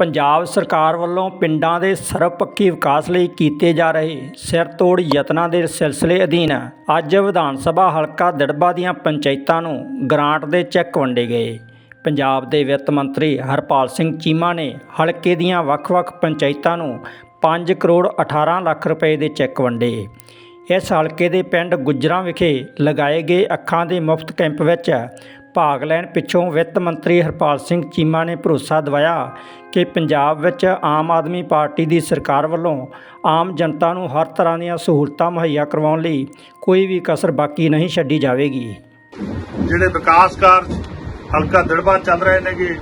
ਪੰਜਾਬ ਸਰਕਾਰ ਵੱਲੋਂ ਪਿੰਡਾਂ ਦੇ ਸਰਬਪੱਖੀ ਵਿਕਾਸ ਲਈ ਕੀਤੇ ਜਾ ਰਹੇ ਸਿਰ ਤੋੜ ਯਤਨਾਂ ਦੇ ਸਿਲਸਿਲੇ ਅਧੀਨ ਅੱਜ ਵਿਧਾਨ ਸਭਾ ਹਲਕਾ ਦੜਬਾ ਦੀਆਂ ਪੰਚਾਇਤਾਂ ਨੂੰ ਗ੍ਰਾਂਟ ਦੇ ਚੈੱਕ ਵੰਡੇ ਗਏ। ਪੰਜਾਬ ਦੇ ਵਿੱਤ ਮੰਤਰੀ ਹਰਪਾਲ ਸਿੰਘ ਚੀਮਾ ਨੇ ਹਲਕੇ ਦੀਆਂ ਵੱਖ-ਵੱਖ ਪੰਚਾਇਤਾਂ ਨੂੰ 5 ਕਰੋੜ 18 ਲੱਖ ਰੁਪਏ ਦੇ ਚੈੱਕ ਵੰਡੇ। ਇਸ ਹਲਕੇ ਦੇ ਪਿੰਡ ਗੁੱਜਰਾਂ ਵਿਖੇ ਲਗਾਏ ਗਏ ਅੱਖਾਂ ਦੇ ਮੁਫਤ ਕੈਂਪ ਵਿੱਚ ਭਾਗ ਲੈਣ ਪਿੱਛੋਂ ਵਿੱਤ ਮੰਤਰੀ ਹਰਪਾਲ ਸਿੰਘ ਚੀਮਾ ਨੇ ਭਰੋਸਾ ਦਿਵਾਇਆ ਕਿ ਪੰਜਾਬ ਵਿੱਚ ਆਮ ਆਦਮੀ ਪਾਰਟੀ ਦੀ ਸਰਕਾਰ ਵੱਲੋਂ ਆਮ ਜਨਤਾ ਨੂੰ ਹਰ ਤਰ੍ਹਾਂ ਦੀਆਂ ਸਹੂਲਤਾਂ ਮੁਹੱਈਆ ਕਰਵਾਉਣ ਲਈ ਕੋਈ ਵੀ ਕਸਰ ਬਾਕੀ ਨਹੀਂ ਛੱਡੀ ਜਾਵੇਗੀ। ਜਿਹੜੇ ਵਿਕਾਸ ਕਾਰਜ ਹਲਕਾ ਦੜਬਾ ਚੱਲ ਰਹੇ ਨੇਗੇ,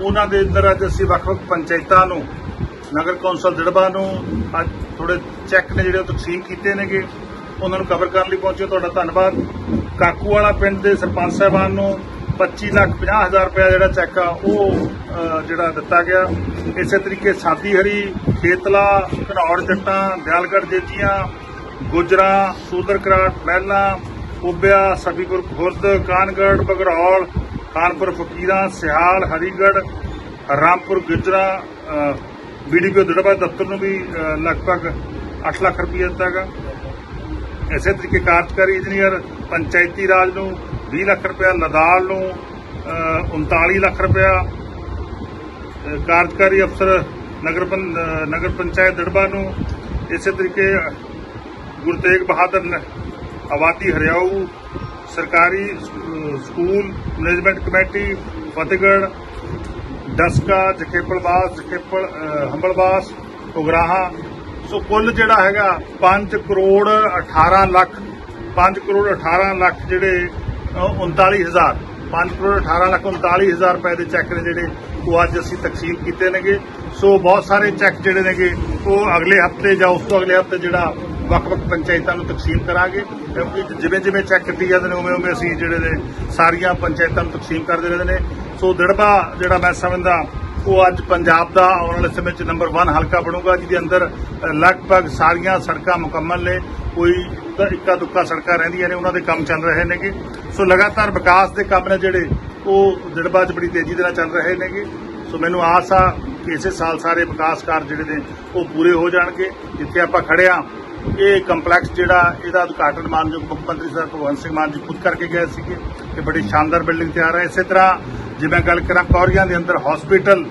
ਉਹਨਾਂ ਦੇ ਅੰਦਰ ਅੱਜ ਅਸੀਂ ਵੱਖ-ਵੱਖ ਪੰਚਾਇਤਾਂ ਨੂੰ, ਨਗਰ ਕੌਂਸਲ ਦੜਬਾ ਨੂੰ ਅੱਜ ਥੋੜੇ ਚੈੱਕ ਨੇ ਜਿਹੜੇ ਉਹ ਤਕਸੀਮ ਕੀਤੇ ਨੇਗੇ, ਉਹਨਾਂ ਨੂੰ ਕਵਰ ਕਰਨ ਲਈ ਪਹੁੰਚੇ ਤੁਹਾਡਾ ਧੰਨਵਾਦ। ਕਾਕੂ ਵਾਲਾ ਪਿੰਡ ਦੇ ਸਰਪੰਚ ਸਾਹਿਬਾਨ ਨੂੰ 25 ਲੱਖ 50 ਹਜ਼ਾਰ ਰੁਪਏ ਜਿਹੜਾ ਚੈੱਕ ਆ, ਉਹ ਜਿਹੜਾ ਦਿੱਤਾ ਗਿਆ। ਇਸੇ ਤਰੀਕੇ ਸਾਦੀ ਹਰੀ, ਖੇਤਲਾ ਘਨੌੜ ਜੱਟਾਂ ਦਿਆਲਗੜ ਜੇਜੀਆਂ ਗੁਜਰਾ ਸੂਦਰ ਕਰਾਟ ਮਹਿਲਾ ਉਬਿਆ ਸਬੀਪੁਰ ਖੁਰਦ ਕਾਨਗੜ ਬਗਰੌਲ, ਕਾਨਪੁਰ ਫਕੀਰਾਂ ਸਿਹਾਲ ਹਰੀਗੜ ਰਾਮਪੁਰ ਗੁਜਰਾ ਬੀਡੀਪੀ ਦੜਬਾ ਦਫ਼ਤਰ ਨੂੰ ਵੀ ਲਗਭਗ 8 ਲੱਖ ਰੁਪਏ ਦਿੱਤਾ ਗਾ ਇਸੇ ਤਰੀਕੇ ਕਾਰਜਕਾਰੀ ਇੰਜੀਨੀਅਰ ਪੰਚਾਇਤੀ ਰਾਜ ਨੂੰ 20 ਲੱਖ ਰੁਪਇਆ ਨਦਾਲ ਨੂੰ ਅ, 39 ਲੱਖ ਰੁਪਇਆ ਕਾਰਜਕਾਰੀ ਅਫਸਰ ਨਗਰ ਪੰ- ਨਗਰ ਪੰਚਾਇਤ ਦੜਬਾ ਨੂੰ ਇਸੇ ਤਰੀਕੇ ਗੁਰੂ ਤੇਗ ਬਹਾਦਰ ਆਬਾਦੀ ਹਰਿਆਊ ਸਰਕਾਰੀ school management committee Fatehgarh Daska Jakhepalwas Jakhepal ਅ, ਹੰਬਲਵਾਸ ਉਗਰਾਹਾ। ਸੋ ਕੁੱਲ ਜਿਹੜਾ ਹੈਗਾ 5 ਕਰੋੜ 18 ਲੱਖ 5 ਕਰੋੜ 18 ਲੱਖ ਜਿਹੜੇ ਅ, 39000 5 ਕਰੋੜ 18 ਲੱਖ 39000 ਰੁਪਏ ਦੇ ਚੈੱਕ ਨੇ ਜਿਹੜੇ ਉਹ ਅੱਜ ਅਸੀਂ ਤਕਸੀਮ ਕੀਤੇ ਨੇਗੇ। ਸੋ ਬਹੁਤ ਸਾਰੇ ਚੈੱਕ ਜਿਹੜੇ ਨੇਗੇ ਉਹ ਅਗਲੇ ਹਫ਼ਤੇ ਜਾਂ ਉਸ ਤੋਂ ਅਗਲੇ ਹਫ਼ਤੇ ਜਿਹੜਾ ਵੱਖ-ਵੱਖ ਪੰਚਾਇਤਾਂ ਨੂੰ ਤਕਸੀਮ ਕਰਾਂਗੇ। ਕਿਉਂਕਿ ਜਿਵੇਂ ਜਿਵੇਂ ਚੈੱਕ ਕੱਟੀ ਜਾਂਦੇ ਨੇ ਉਵੇਂ ਉਵੇਂ ਅਸੀਂ ਜਿਹੜੇ ਨੇ ਸਾਰੀਆਂ ਪੰਚਾਇਤਾਂ ਨੂੰ ਤਕਸੀਮ ਕਰਦੇ ਰਹਿੰਦੇ ਨੇ। ਸੋ ਦੜਬਾ ਜਿਹੜਾ ਮੈਂ ਸਮਝਦਾ ਉਹ ਅੱਜ ਪੰਜਾਬ ਦਾ ਆਉਣ ਵਾਲੇ ਸਮੇਂ 'ਚ ਨੰਬਰ 1 ਹਲਕਾ ਬਣੂਗਾ, ਜਿਹਦੇ ਅੰਦਰ ਲਗਭਗ ਸਾਰੀਆਂ ਸੜਕਾਂ ਮੁਕੰਮਲ ਨੇ। ਕੋਈ ਤਾਂ ਇੱਕਾ ਦੁੱਕਾ ਸੜਕਾਂ ਰਹਿੰਦੀਆਂ ਨੇ, ਉਹਨਾਂ ਦੇ ਕੰਮ ਚੱਲ ਰਹੇ ਨੇਗੇ। ਸੋ ਲਗਾਤਾਰ ਵਿਕਾਸ ਦੇ ਕੰਮ ਨੇ ਜਿਹੜੇ, ਉਹ ਦਿੜਬਾ 'ਚ ਬੜੀ ਤੇਜ਼ੀ ਦੇ ਨਾਲ ਚੱਲ ਰਹੇ ਨੇਗੇ। ਸੋ ਮੈਨੂੰ ਆਸ ਆ ਕਿ ਇਸੇ ਸਾਲ ਸਾਰੇ ਵਿਕਾਸ ਕਾਰਜ ਜਿਹੜੇ ਨੇ, ਉਹ ਪੂਰੇ ਹੋ ਜਾਣਗੇ। ਜਿੱਥੇ ਆਪਾਂ ਖੜੇ ਆ, ਇਹ ਕੰਪਲੈਕਸ ਜਿਹੜਾ, ਇਹਦਾ ਉਦਘਾਟਨ ਮਾਨਯੋਗ ਮੁੱਖ ਮੰਤਰੀ ਸਰ ਭਗਵੰਤ ਸਿੰਘ ਮਾਨ ਜੀ ਖੁਦ ਕਰਕੇ ਗਏ ਸੀਗੇ। ਇਹ ਬੜੀ ਸ਼ਾਨਦਾਰ ਬਿਲਡਿੰਗ ਤਿਆਰ ਹੈ। ਇਸੇ ਤਰ੍ਹਾਂ ਜੇ ਮੈਂ ਗੱਲ ਕਰਾਂ ਕੌਰੀਆਂ ਦੇ ਅੰਦਰ ਹਸਪੀਟਲ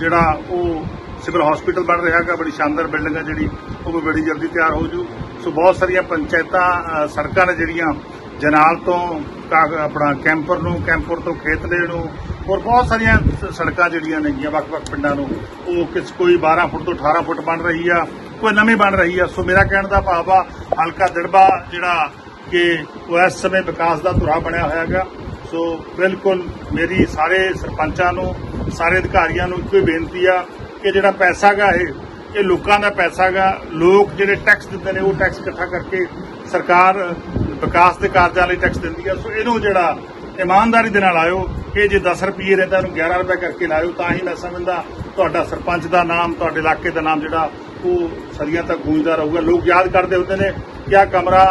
ਜਿਹੜਾ ਉਹ ਸਿਵਲ ਹਸਪੀਟਲ ਬਣ ਰਿਹਾ ਹੈਗਾ, ਬੜੀ ਸ਼ਾਨਦਾਰ ਬਿਲਡਿੰਗ ਹੈ ਜਿਹੜੀ, ਉਹ ਵੀ ਬੜੀ ਜਲਦੀ ਤਿਆਰ ਹੋ ਜੂ। ਸੋ ਬਹੁਤ ਸਾਰੀਆਂ ਪੰਚਾਇਤਾਂ ਸੜਕਾਂ ਨੇ ਜਿਹੜੀਆਂ ਜਨਾਲ ਤੋਂ ਕਾ- ਆਪਣਾ ਕੈਂਪਰ ਨੂੰ ਕੈਂਪਰ ਤੋਂ ਖੇਤਲੇ ਨੂੰ, ਔਰ ਬਹੁਤ ਸਾਰੀਆਂ ਸੜਕਾਂ ਜਿਹੜੀਆਂ ਨੇਗੀਆਂ ਵੱਖ-ਵੱਖ ਪਿੰਡਾਂ ਨੂੰ। ਉਹ ਕਿਸ, ਕੋਈ 12 ਫੁੱਟ ਤੋਂ 18 ਫੁੱਟ ਬਣ ਰਹੀ ਆ, ਕੋਈ ਨਵੀਂ ਬਣ ਰਹੀ ਆ। ਸੋ ਮੇਰਾ ਕਹਿਣ ਦਾ ਭਾਵ ਆ, ਹਲਕਾ ਦੜਬਾ ਜਿਹੜਾ ਕਿ ਉਹ ਇਸ ਸਮੇਂ ਵਿਕਾਸ ਦਾ ਧੁਰਾ ਬਣਿਆ ਹੋਇਆ ਹੈਗਾ। ਸੋ ਬਿਲਕੁਲ ਮੇਰੀ ਸਾਰੇ ਸਰਪੰਚਾਂ ਨੂੰ, ਸਾਰੇ ਅਧਿਕਾਰੀਆਂ ਨੂੰ ਇੱਕੋ ਹੀ ਬੇਨਤੀ ਆ ਕਿ ਜਿਹੜਾ ਪੈਸਾ ਗਾ ਇਹ ਇਹ ਲੋਕਾਂ ਦਾ ਪੈਸਾ ਗਾ। ਲੋਕ ਜਿਹੜੇ ਟੈਕਸ ਦਿੰਦੇ ਨੇ, ਉਹ ਟੈਕਸ ਇਕੱਠਾ ਕਰਕੇ ਸਰਕਾਰ ਵਿਕਾਸ ਦੇ ਕਾਰਜਾਂ ਲਈ ਟੈਕਸ ਦਿੰਦੀ ਆ। ਸੋ ਇਹਨੂੰ ਜਿਹੜਾ ਇਮਾਨਦਾਰੀ ਦੇ ਨਾਲ ਆਇਓ ਕਿ ਜੇ 10 ਰੁਪਏ ਰਹਿੰਦਾ, ਇਹਨੂੰ 11 ਰੁਪਏ ਕਰਕੇ ਲਾਇਓ, ਤਾਂ ਹੀ ਮੈਂ ਸਮਝਦਾ ਤੁਹਾਡਾ ਸਰਪੰਚ ਦਾ ਨਾਮ, ਤੁਹਾਡੇ ਇਲਾਕੇ ਦਾ ਨਾਮ ਜਿਹੜਾ ਉਹ ਸਦੀਆਂ ਤੱਕ ਗੂੰਜਦਾ ਰਹੂਗਾ। ਲੋਕ ਯਾਦ ਕਰਦੇ ਹੁੰਦੇ ਨੇ ਕਿ ਆਹ ਕਮਰਾ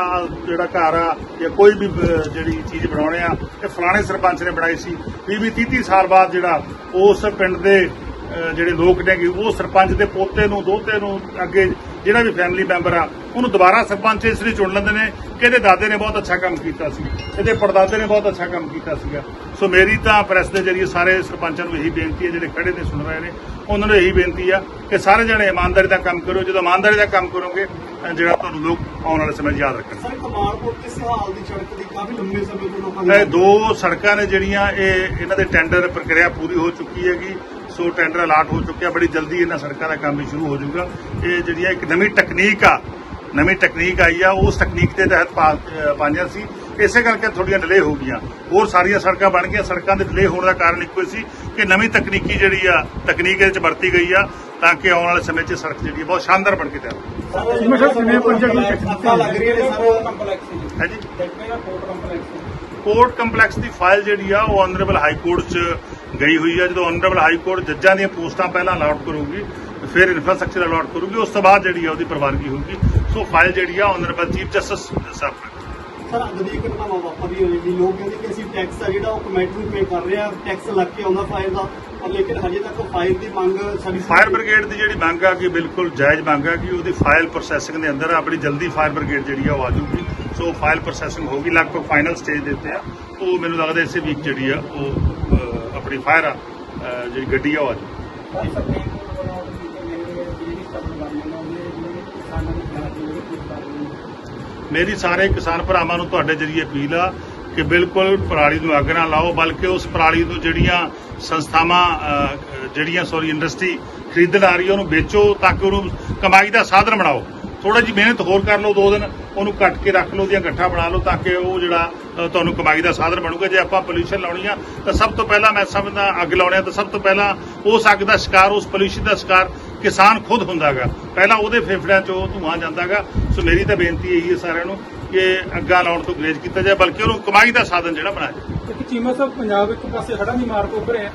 ਜਿਹੜਾ ਘਰ ਆ, ਜਾਂ ਕੋਈ ਵੀ ਜਿਹੜੀ ਚੀਜ਼ ਬਣਾਉਣੇ ਆ ਇਹ ਫਲਾਣੇ ਸਰਪੰਚ ਨੇ ਬਣਾਈ ਸੀ। 20 20 30 ਸਾਲ ਬਾਅਦ ਜਿਹੜਾ ਉਸ ਪਿੰਡ ਦੇ ਜਿਹੜੇ ਲੋਕ ਨੇਗੇ ਉਹ ਸਰਪੰਚ ਦੇ ਪੋਤੇ ਨੂੰ, ਦੋਤੇ ਨੂੰ ਅੱਗੇ ਜਿਹੜਾ ਵੀ ਫੈਮਿਲੀ ਮੈਂਬਰ ਆ, ਉਹਨੂੰ ਦੁਬਾਰਾ ਸਰਪੰਚ ਇਸ ਲਈ ਚੁਣ ਲੈਂਦੇ ਨੇ ਕਿ ਇਹਦੇ ਦਾਦੇ ਨੇ ਬਹੁਤ ਅੱਛਾ ਕੰਮ ਕੀਤਾ ਸੀ। ਇਹਦੇ ਪੜਦਾਦੇ ਨੇ ਬਹੁਤ ਅੱਛਾ ਕੰਮ ਕੀਤਾ ਸੀਗਾ। ਸੋ ਮੇਰੀ ਤਾਂ ਪ੍ਰੈਸ ਦੇ ਜਰੀਏ ਸਾਰੇ ਸਰਪੰਚਾਂ ਨੂੰ ਇਹੀ ਬੇਨਤੀ ਹੈ, ਜਿਹੜੇ ਖੜੇ ਨੇ, ਸੁਣ ਰਹੇ ਨੇ, ਉਹਨਾਂ ਨੂੰ ਇਹੀ ਬੇਨਤੀ ਆ ਕਿ ਸਾਰੇ ਜਣੇ ਇਮਾਨਦਾਰੀ ਦਾ ਕੰਮ ਕਰੋ ਜਦੋਂ ਇਮਾਨਦਾਰੀ ਦਾ ਕੰਮ ਕਰੋਗੇ ਜਿਹੜਾ ਤੁਹਾਨੂੰ ਲੋਕ ਆਉਣ ਵਾਲੇ ਸਮੇਂ 'ਚ ਯਾਦ ਰੱਖਣਗੇ ਸਰ ਕਮਾਲਪੁਰ ਤੇ ਸਿਹਾਲ ਦੀ ਸੜਕ ਦੀ ਕਾਫੀ ਲੰਬੇ ਸਮੇਂ ਤੋਂ ਲੋਕਾਂ ਦੀ ਇਹ ਦੋ ਸੜਕਾਂ ਨੇ ਜਿਹੜੀਆਂ ਇਹ ਇਹਨਾਂ ਦੇ ਟੈਂਡਰ ਪ੍ਰਕਿਰਿਆ ਪੂਰੀ ਹੋ ਚੁੱਕੀ ਹੈਗੀ ਸੋ ਟੈਂਡਰ ਅਲਾਟ ਹੋ ਚੁੱਕਿਆ ਬੜੀ ਜਲਦੀ ਇਹਨਾਂ ਸੜਕਾਂ ਦਾ ਕੰਮ ਵੀ ਸ਼ੁਰੂ ਹੋ ਜਾਊਗਾ। ਇਹ ਜਿਹੜੀਆਂ ਇੱਕ ਨਵੀਂ ਟੈਕਨੀਕ ਆ ਨਵੀਂ ਟੈਕਨੀਕ ਆਈ ਆ ਉਸ ਟੈਕਨੀਕ ਦੇ ਤਹਿਤ ਪਾਈਆਂ ਸੀ। ਇਸੇ ਕਰਕੇ ਥੋੜੀਆਂ ਡਿਲੇ ਹੋ ਗਈਆਂ। ਹੋਰ ਸਾਰੀਆਂ ਸੜਕਾਂ ਬਣ ਗਈਆਂ। ਸੜਕਾਂ ਦੇ ਡਿਲੇ ਹੋਣ ਦਾ ਕਾਰਨ ਇੱਕੋ ਹੀ ਸੀ ਕਿ ਨਵੀਂ ਤਕਨੀਕੀ ਜਿਹੜੀ ਆ ਤਕਨੀਕ ਇਹਦੇ ਵਿੱਚ ਵਰਤੀ ਗਈ ਆ ਤਾਂ ਕਿ ਆਉਣ ਵਾਲੇ ਸਮੇਂ 'ਚ ਸੜਕ ਜਿਹੜੀ ਆ ਬਹੁਤ ਸ਼ਾਨਦਾਰ ਬਣ ਕੇ ਤਿਆਰ ਜਿਵੇਂ ਸਰ ਲੱਗ ਸਰ ਕੰਪਲੈਕਸ ਹੈ। ਜੀ। ਕੋਰਟ ਕੰਪਲੈਕਸ ਦੀ ਫਾਈਲ ਜਿਹੜੀ ਆ ਉਹ ਆਨਰੇਬਲ ਹਾਈ ਕੋਰਟ 'ਚ ਗਈ ਹੋਈ ਆ। ਜਦੋਂ ਆਨਰੇਬਲ ਹਾਈ ਕੋਰਟ ਜੱਜਾਂ ਦੀਆਂ ਪੋਸਟਾਂ ਪਹਿਲਾਂ ਅਲਾਟ ਕਰੂਗੀ ਫਿਰ ਇਨਫਰਾਸਟ੍ਰਕਚਰ ਅਲਾਟ ਕਰੂਗੀ ਉਸ ਤੋਂ ਬਾਅਦ ਜਿਹੜੀ ਆ ਉਹਦੀ ਪ੍ਰਵਾਨਗੀ ਹੋਊਗੀ। ਸੋ ਫਾਈਲ ਜਿਹੜੀ ਆ ਆਨਰੇਬਲ ਚੀਫ ਜਸਟਿਸ ਸਾਹਿਬ ਸਰ ਅੱਜ ਦੀ ਘਟਨਾਵਾਂ ਵਾਪਰੀ ਹੋਈ ਜੀ ਲੋਕ ਕਹਿੰਦੇ ਕਿ ਅਸੀਂ ਟੈਕਸ ਆ ਜਿਹੜਾ ਉਹ ਕਮੇਟੀ ਨੂੰ ਪੇ ਕਰ ਰਹੇ ਆ ਟੈਕਸ ਲੱਗ ਕੇ ਆਉਂਦਾ ਫਾਇਰ ਦਾ। ਪਰ ਲੇਕਿਨ ਹਜੇ ਤੱਕ ਫਾਇਰ ਦੀ ਮੰਗ ਸਾਡੀ ਫਾਇਰ ਬ੍ਰਿਗੇਡ ਦੀ ਜਿਹੜੀ ਮੰਗ ਆ ਕਿ ਬਿਲਕੁਲ ਜਾਇਜ਼ ਮੰਗ ਆ ਕਿ ਉਹਦੀ ਫਾਈਲ ਪ੍ਰੋਸੈਸਿੰਗ ਦੇ ਅੰਦਰ ਆਪਣੀ ਜਲਦੀ ਫਾਇਰ ਬ੍ਰਿਗੇਡ ਜਿਹੜੀ ਆ ਉਹ ਆ ਜਾਊਗੀ। ਸੋ ਫਾਈਲ ਪ੍ਰੋਸੈਸਿੰਗ ਹੋਗੀ ਲਗਭਗ ਫਾਈਨਲ ਸਟੇਜ ਦੇ ਉੱਤੇ ਆ। ਉਹ ਮੈਨੂੰ ਲੱਗਦਾ ਇਸੇ ਵੀਕ ਜਿਹੜੀ ਆ ਉਹ ਆਪਣੀ ਫਾਇਰ ਆ ਜਿਹੜੀ ਗੱਡੀ ਆ ਉਹ ਆ ਜਾਊਗੀ। ਮੇਰੀ ਸਾਰੇ ਕਿਸਾਨ ਭਰਾਵਾਂ ਨੂੰ ਤੁਹਾਡੇ ਜਰੀਏ ਅਪੀਲ ਆ ਕਿ ਬਿਲਕੁਲ ਪਰਾਲੀ ਨੂੰ ਅੱਗ ਨਾ ਲਾਓ, ਬਲਕਿ ਉਸ ਪਰਾਲੀ ਨੂੰ ਜਿਹੜੀਆਂ ਸੰਸਥਾਵਾਂ ਜਿਹੜੀਆਂ ਸੌਰੀ ਇੰਡਸਟਰੀ ਖਰੀਦਣ ਆ ਰਹੀ ਹੈ ਉਹਨੂੰ ਵੇਚੋ ਤਾਂ ਕਿ ਉਹਨੂੰ ਕਮਾਈ ਦਾ ਸਾਧਨ ਬਣਾਓ। ਥੋੜਾ ਜਿਹੀ ਮਿਹਨਤ ਹੋਰ ਕਰ ਲਓ ਦੋ ਦਿਨ, ਉਹਨੂੰ ਕੱਟ ਕੇ ਰੱਖ ਲਓ ਉਹਦੀਆਂ ਗੱਠਾਂ ਬਣਾ ਲਓ ਤਾਂ ਕਿ ਉਹ ਜਿਹੜਾ ਤੁਹਾਨੂੰ ਕਮਾਈ ਦਾ ਸਾਧਨ ਬਣੂਗਾ। ਜੇ ਆਪਾਂ ਪੋਲੂਸ਼ਨ ਲਾਉਣੀ ਆ, ਤਾਂ ਸਭ ਤੋਂ ਪਹਿਲਾਂ ਮੈਂ ਸਮਝਦਾ ਅੱਗ ਲਾਉਣੀ ਆ, ਤਾਂ ਸਭ ਤੋਂ ਪਹਿਲਾਂ ਉਸ ਅੱਗ ਦਾ ਸ਼ਿਕਾਰ, ਉਸ ਪੋਲੂਸ਼ਨ ਦਾ ਸ਼ਿਕਾਰ ਕਿਸਾਨ ਖੁਦ ਹੁੰਦਾਗਾ। ਪਹਿਲਾਂ ਉਹਦੇ ਫੇਫੜਿਆਂ 'ਚ ਉਹ ਧੂਆਂ ਜਾਂਦਾਗਾ। ਸੋ ਮੇਰੀ ਤਾਂ ਬੇਨਤੀ ਇਹੀ ਹੈ ਸਾਰਿਆਂ ਨੂੰ ਕਿ ਅੱਗਾ ਲਾਉਣ ਤੋਂ ਗਰੇਜ ਕੀਤਾ ਜਾਏ ਬਲਕਿ ਉਹਨੂੰ ਕਮਾਈ ਦਾ ਸਾਧਨ ਜਿਹੜਾ ਬਣਾਇਆ ਜਾਏ। ਕਿਉਂਕਿ ਚੀਮਾ ਸਾਹਿਬ ਪੰਜਾਬ ਇੱਕ ਪਾਸੇ ਹੜ੍ਹਾਂ ਦੀ ਮਾਰ ਤੋਂ ਉੱਭਰੇ ਆ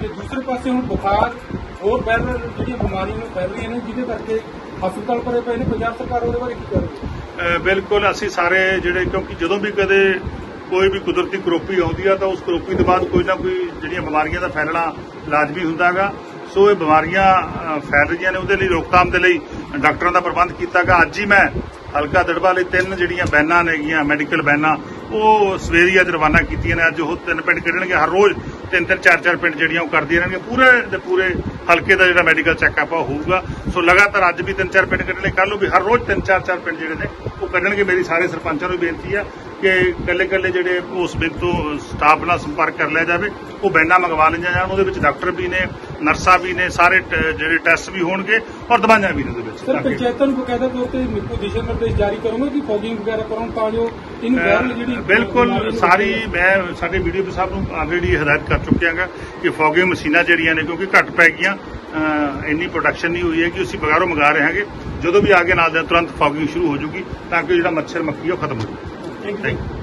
ਤੇ ਦੂਸਰੇ ਪਾਸੇ ਹੁਣ ਬੁਖਾਰ ਹੋਰ ਫੈਲ ਜਿਹੜੀਆਂ ਬਿਮਾਰੀਆਂ ਨੂੰ ਫੈਲ ਰਹੀਆਂ ਨੇ ਜਿਹਦੇ ਕਰਕੇ ਹਸਪਤਾਲ ਭਰੇ ਪਏ ਨੇ। ਪੰਜਾਬ ਸਰਕਾਰ ਉਹਦੇ ਬਾਰੇ ਕੀ ਕਰ ਰਹੀ ਹੈ? ਅਹ ਬਿਲਕੁਲ ਅਸੀਂ ਸਾਰੇ ਜਿਹੜੇ ਕਿਉਂਕਿ ਜਦੋਂ ਵੀ ਕਦੇ ਕੋਈ ਵੀ ਕੁਦਰਤੀ ਕਰੋਪੀ ਆਉਂਦੀ ਆ ਤਾਂ ਉਸ ਕਰੋਪੀ ਤੋਂ ਬਾਅਦ ਕੋਈ ਨਾ ਕੋਈ ਜਿਹੜੀਆਂ ਬਿਮਾਰੀਆਂ ਦਾ ਫੈਲਣਾ ਲਾਜ਼ਮੀ ਹੁੰਦਾਗਾ। ਸੋ ਇਹ ਬਿਮਾਰੀਆਂ ਫੈਲ ਰਹੀਆਂ ਨੇ, ਉਹਦੇ ਲਈ ਰੋਕਥਾਮ ਦੇ ਲਈ ਡਾਕਟਰਾਂ ਦਾ ਪ੍ਰਬੰਧ ਕੀਤਾ ਕੀਤਾਗਾ ਅੱਜ ਹੀ ਮੈਂ ਹਲਕਾ ਦੜਬਾ ਲਈ ਤਿੰਨ ਜਿਹੜੀਆਂ ਬੈਨਾਂ ਨੇਗੀਆਂ ਮੈਡੀਕਲ ਬੈਨਾਂ, ਉਹ ਸਵੇਰੀ ਅੱਜ ਰਵਾਨਾ ਕੀਤੀਆਂ ਨੇ। ਅੱਜ ਉਹ ਤਿੰਨ ਪਿੰਡ ਕੱਢਣਗੇ ਹਰ ਰੋਜ਼ ਤਿੰਨ ਤਿੰਨ, ਚਾਰ ਚਾਰ ਪਿੰਡ ਜਿਹੜੀਆਂ ਉਹ ਕਰਦੀਆਂ ਰਹਿਣਗੀਆਂ। ਪੂਰੇ ਦੇ ਪੂਰੇ ਹਲਕੇ ਦਾ ਜਿਹੜਾ ਮੈਡੀਕਲ ਚੈੱਕਅਪ ਆ, ਉਹ ਹੋਊਗਾ। ਸੋ ਲਗਾਤਾਰ ਅੱਜ ਵੀ ਤਿੰਨ, ਚਾਰ ਪਿੰਡ ਕੱਢਣੇ ਕੱਲ ਨੂੰ ਵੀ ਹਰ ਰੋਜ਼ ਤਿੰਨ, ਚਾਰ ਚਾਰ ਪਿੰਡ ਜਿਹੜੇ ਨੇ, ਉਹ ਕੱਢਣਗੇ ਮੇਰੀ ਸਾਰੇ ਸਰਪੰਚਾਂ ਨੂੰ ਬੇਨਤੀ ਆ ਕਿ ਕੱਲੇ ਕੱਲੇ ਜਿਹੜੇ ਉਸ ਬਿੰਦ ਤੋਂ ਸਟਾਫ ਨਾਲ ਸੰਪਰਕ ਕਰ ਲਿਆ ਜਾਵੇ, ਉਹ ਬੈਨਾਂ ਮੰਗਵਾ ਲਈਆਂ ਜਾਣ। ਉਹਦੇ ਵਿੱਚ ਡਾਕਟਰ ਵੀ ਨੇ ਨਰਸਾਂ ਵੀ ਨੇ ਸਾਰੇ ਜਿਹੜੇ ਟੈਸਟ ਵੀ ਹੋਣਗੇ ਔਰ ਦਵਾਈਆਂ ਵੀ ਨੇ ਉਹਦੇ ਵਿੱਚ। ਸਰ ਕਿ- ਪੰਚਾਇਤਾਂ ਨੂੰ ਬਕਾਇਦਾ ਤੌਰ ਤੇ ਦਿਸ਼ਾ ਨਿਰਦੇਸ਼ ਜਾਰੀ ਕਰੋਗੇ ਕਿ ਫੌਗਿੰਗ ਵਗੈਰਾ ਕਰੋ ਤਾਂ ਜੋ ਇਹਨੂੰ ਵਾਇਰਲ ਜਿਹੜੀ ਬਿਲਕੁਲ ਸਾਰੀ ਮੈਂ ਸਾਡੇ ਵੀਡੀਓ ਸਾਹਿਬ ਨੂੰ ਆਲਰੇਡੀ ਹਦਾਇਤ ਕਰ ਚੁੱਕਿਆਗਾ ਕਿ ਫੋਗਿੰਗ ਮਸ਼ੀਨਾਂ ਜਿਹੜੀਆਂ ਨੇ ਕਿਉਂਕਿ ਘੱਟ ਪੈ ਗਈਆਂ ਇੰਨੀ ਪ੍ਰੋਡਕਸ਼ਨ ਨਹੀਂ ਹੋਈ ਹੈ ਕਿ ਅਸੀਂ ਬਾਜ਼ਾਰੋਂ ਮੰਗਾ ਰਹੇ ਹਾਂਗੇ। ਜਦੋਂ ਵੀ ਆਗੇ ਨਾਲ ਦੇ ਤੁਰੰਤ ਫੋਗਿੰਗ ਸ਼ੁਰੂ ਹੋ ਜੂਗੀ ਤਾਂ ਕਿ ਜਿਹੜਾ ਮੱਛਰ ਮੱਖੀ ਆ ਉਹ ਖਤਮ ਹੋ ਜਾਵੇ। Thank you